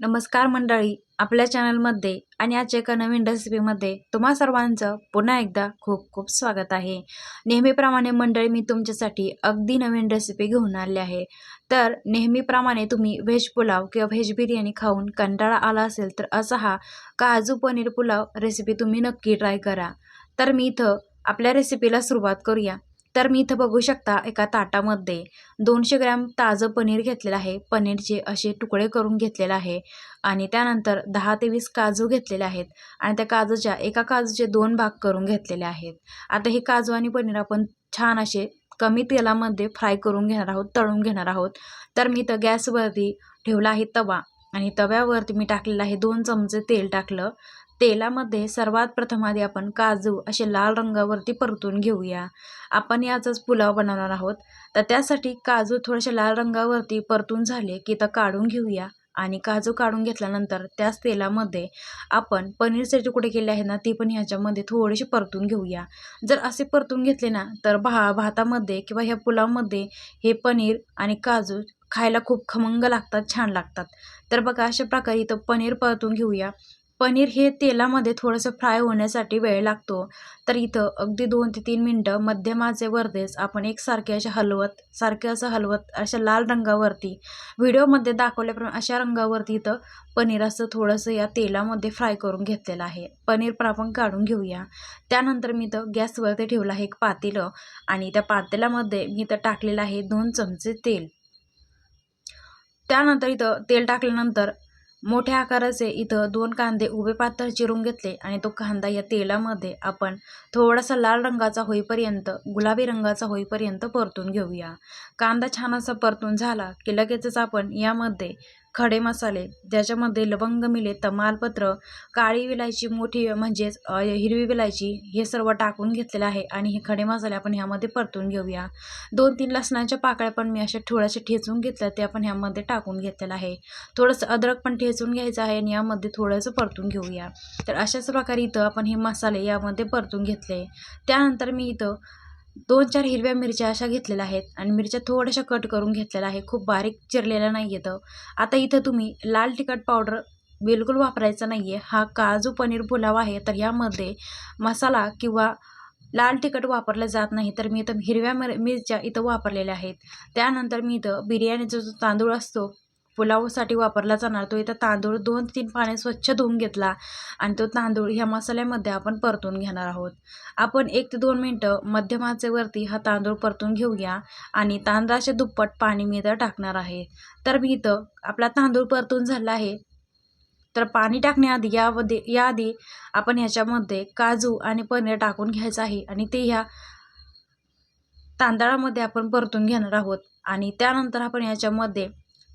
नमस्कार मंडळी आपल्या चॅनलमध्ये आणि आजच्या एका नवीन रेसिपीमध्ये तुम्हा सर्वांचं पुन्हा एकदा खूप खूप स्वागत आहे. नेहमीप्रमाणे मंडळी मी तुमच्यासाठी अगदी नवीन रेसिपी घेऊन आले आहे. तर नेहमीप्रमाणे तुम्ही व्हेज पुलाव किंवा व्हेज बिर्याणी खाऊन कंटाळा आला असेल तर असा हा काजू पनीर पुलाव रेसिपी तुम्ही नक्की ट्राय करा. तर मी इथं आपल्या रेसिपीला सुरुवात करूया. तर मी इथं बघू शकता एका ताटामध्ये दोनशे ग्रॅम ताजं पनीर घेतलेलं आहे. पनीरचे असे तुकडे करून घेतलेलं आहे आणि त्यानंतर दहा ते वीस काजू घेतलेले आहेत आणि त्या काजूच्या एका काजूचे दोन भाग करून घेतलेले आहेत. आता हे काजू आणि पनीर आपण छान असे कमी तेलामध्ये फ्राय करून घेणार आहोत तळून घेणार आहोत. तर मी इथं गॅसवरती ठेवला आहे तवा आणि तव्यावरती मी टाकलेलं आहे दोन चमचे तेल टाकलं. तेलामध्ये सर्वात प्रथम आधी आपण काजू असे लाल रंगावरती परतून घेऊया. आपण याचाच पुलाव बनवणार आहोत. तर त्यासाठी काजू थोडेसे लाल रंगावरती परतून झाले की तर काढून घेऊया. आणि काजू काढून घेतल्यानंतर त्याच तेलामध्ये आपण पनीरचे तुकडे केले आहेत ना ते पण ह्याच्यामध्ये थोडेसे परतून घेऊया. जर असे परतून घेतले ना तर भा भातामध्ये किंवा ह्या पुलावमध्ये हे पनीर आणि काजू खायला खूप खमंग लागतात छान लागतात. तर बघा अशा प्रकारे इथं पनीर परतून घेऊया. पनीर हे तेलामध्ये थोडंसं फ्राय होण्यासाठी वेळ लागतो. तर इथं अगदी दोन ते तीन मिनटं मध्यमाचे वरतेच आपण एकसारखे असे हलवत सारखे असं हलवत अशा लाल रंगावरती व्हिडिओमध्ये दाखवल्याप्रमाणे अशा रंगावरती इथं पनीर असं थोडंसं या तेलामध्ये फ्राय करून घेतलेलं आहे. पनीर पण आपण काढून घेऊया. त्यानंतर मी इथं गॅसवरती ठेवलं आहे एक पातेलं आणि त्या पातेल्यामध्ये मी इथं टाकलेलं आहे दोन चमचे तेल. त्यानंतर इथं तेल टाकल्यानंतर मोठ्या आकाराचे इथं दोन कांदे उभे पातळ चिरून घेतले आणि तो कांदा या तेलामध्ये आपण थोडासा लाल रंगाचा होईपर्यंत गुलाबी रंगाचा होईपर्यंत परतून घेऊया. कांदा छान असा परतून झाला की लगेचच आपण यामध्ये खडे मसाले ज्याच्यामध्ये लवंग मिले तमालपत्र काळी विलायची मोठी म्हणजेच हिरवी विलायची हे सर्व टाकून घेतलेलं आहे आणि हे खडे मसाले आपण ह्यामध्ये परतून घेऊया. दोन तीन लसणाच्या पाकळ्या पण मी अशा थोड्याशा ठेचून घेतल्या ते आपण ह्यामध्ये टाकून घेतलेलं आहे. थोडंसं अद्रक पण ठेचून घ्यायचं आहे आणि यामध्ये थोडंसं परतून घेऊया. तर अशाच प्रकारे इथं आपण हे मसाले यामध्ये परतून घेतले. त्यानंतर मी इथं दोन चार हिरव्या मिरच्या अशा घेतलेल्या आहेत आणि मिरच्या थोड्याशा कट करून घेतलेल्या आहे खूप बारीक चिरलेल्या नाही येतं आता इथं तुम्ही लाल तिखट पावडर बिलकुल वापरायचा नाही आहे हा काजू पनीर पुलाव आहे तर यामध्ये मसाला किंवा लाल तिखट वापरलं जात नाही तर मी इथं हिरव्या मिर मिरच्या इथं वापरलेल्या आहेत. त्यानंतर मी इथं बिर्याणीचा जो तांदूळ असतो पुलावसाठी वापरला जाणार. तो इथं तांदूळ दोन तीन पाने स्वच्छ धुवून घेतला आणि तो तांदूळ ह्या मसाल्यामध्ये आपण परतून घेणार आहोत. आपण एक ते दोन मिनटं मध्यम आचेवरती हा तांदूळ परतून घेऊया आणि तांदळाचे दुप्पट पाणी मी इथं टाकणार आहे. तर मी इथं आपला तांदूळ परतून झाला आहे. तर पाणी टाकण्याआधी यामध्ये याआधी आपण ह्याच्यामध्ये काजू आणि पनीर टाकून घ्यायचं आहे आणि ते ह्या तांदळामध्ये आपण परतून घेणार आहोत. आणि त्यानंतर आपण याच्यामध्ये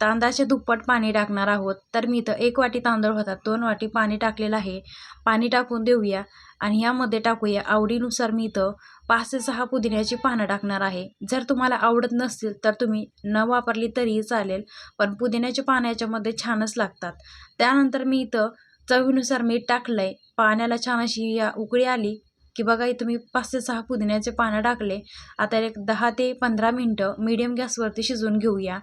तांदळाचे दुप्पट पाणी टाकणार आहोत. तर मी इथं एक वाटी तांदूळ होतात दोन वाटी पाणी टाकलेलं आहे. पाणी टाकून देऊया आणि यामध्ये टाकूया आवडीनुसार मी इथं पाच ते सहा पुदिन्याची पानं टाकणार आहे. जर तुम्हाला आवडत नसतील तर तुम्ही न वापरली तरीही चालेल पण पुदिन्याची पानं याच्यामध्ये छानच लागतात. त्यानंतर मी इथं चवीनुसार मीठ टाकलं आहे पाण्याला छान अशी या उकळी आली की बघा इथं मी पाच ते सहा पुदिन्याचे पानं टाकले. आता एक दहा ते पंधरा मिनटं मीडियम गॅसवरती शिजवून घेऊया.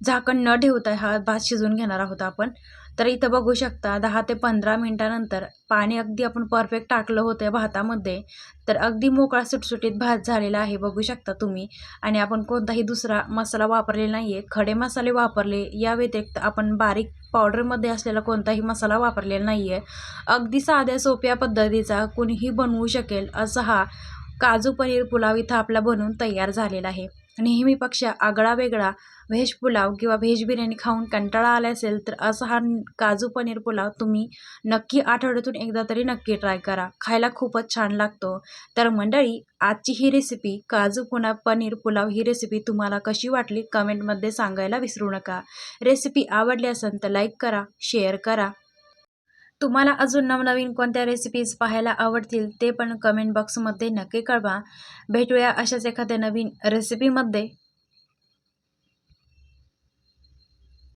झाकण न ठेवता हा भात शिजवून घेणार आहोत आपण. तर इथं बघू शकता दहा ते पंधरा मिनटानंतर पाणी अगदी आपण परफेक्ट टाकलं होतं भातामध्ये. तर अगदी मोकळा सुटसुटीत भात झालेला आहे बघू शकता तुम्ही. आणि आपण कोणताही दुसरा मसाला वापरलेला नाही आहे खडे मसाले वापरले या व्यतिरिक्त आपण बारीक पावडरमध्ये असलेला कोणताही मसाला वापरलेला नाही आहे अगदी साध्या सोप्या पद्धतीचा कुणीही बनवू शकेल असा हा काजू पनीर पुलाव इथं आपला बनवून तयार झालेला आहे. नेहमीपेक्षा आगळा वेगळा व्हेज पुलाव किंवा व्हेज बिर्याणी खाऊन कंटाळा आला असेल तर असा हा काजू पनीर पुलाव तुम्ही नक्की आठवड्यातून एकदा तरी नक्की ट्राय करा. खायला खूपच छान लागतो. तर मंडळी आजची ही रेसिपी काजू पुन्हा पनीर पुलाव ही रेसिपी तुम्हाला कशी वाटली? कमेंटमध्ये सांगायला विसरू नका. रेसिपी आवडली असेल तर लाईक करा शेअर करा. तुम्हाला अजून नवनवीन कोणत्या रेसिपीज पाहायला आवडतील ते पण कमेंट बॉक्समध्ये नक्की कळवा. भेटूया अशाच एखाद्या नवीन रेसिपीमध्ये